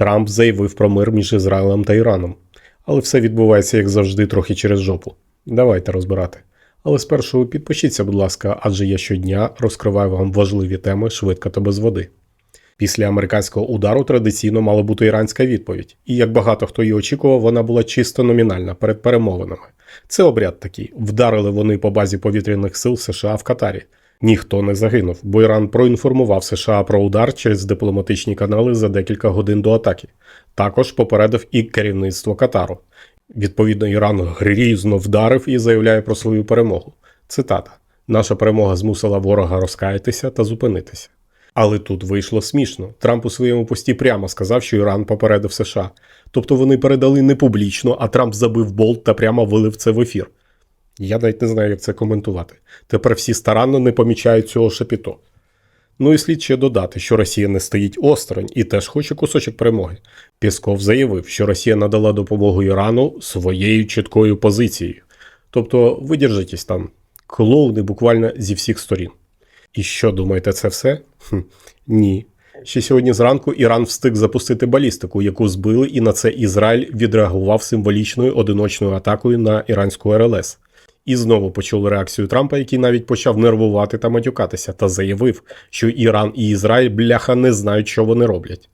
Трамп заявив про мир між Ізраїлем та Іраном. Але все відбувається, як завжди, трохи через жопу. Давайте розбирати. Але спершу підпишіться, будь ласка, адже я щодня розкриваю вам важливі теми швидко та без води. Після американського удару традиційно мала бути іранська відповідь, і як багато хто її очікував, вона була чисто номінальна перед перемовинами. Це обряд такий. Вдарили вони по базі повітряних сил США в Катарі. Ніхто не загинув, бо Іран проінформував США про удар через дипломатичні канали за декілька годин до атаки. Також попередив і керівництво Катару. Відповідно, Іран грізно вдарив і заявляє про свою перемогу. Цитата: Наша перемога змусила ворога розкаятися та зупинитися. Але тут вийшло смішно. Трамп у своєму пості прямо сказав, що Іран попередив США. Тобто вони передали не публічно, а Трамп забив болт та прямо вилив це в ефір. Я навіть не знаю, як це коментувати. Тепер всі старанно не помічають цього шепіто. Ну і слід ще додати, що Росія не стоїть осторонь і теж хоче кусочок перемоги. Пісков заявив, що Росія надала допомогу Ірану своєю чіткою позицією. Тобто, видержитесь там, клоуни буквально зі всіх сторін. І що думаєте, це все? Хм, ні. Ще сьогодні зранку Іран встиг запустити балістику, яку збили, і на це Ізраїль відреагував символічною одиночною атакою на іранську РЛС. І знову почули реакцію Трампа, який навіть почав нервувати та матюкатися, та заявив, що Іран і Ізраїль бляха не знають, що вони роблять.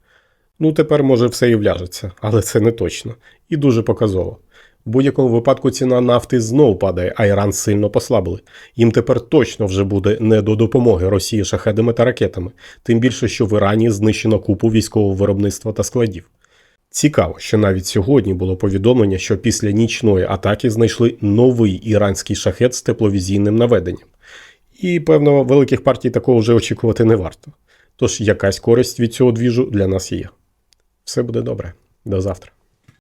Ну, тепер може все і вляжеться, але це не точно. І дуже показово. В будь-якому випадку ціна нафти знову падає, а Іран сильно послабили. Їм тепер точно вже буде не до допомоги Росії шахедами та ракетами, тим більше, що в Ірані знищено купу військового виробництва та складів. Цікаво, що навіть сьогодні було повідомлення, що після нічної атаки знайшли новий іранський шахет з тепловізійним наведенням. І, певно, великих партій такого вже очікувати не варто. Тож якась користь від цього двіжу для нас є. Все буде добре. До завтра.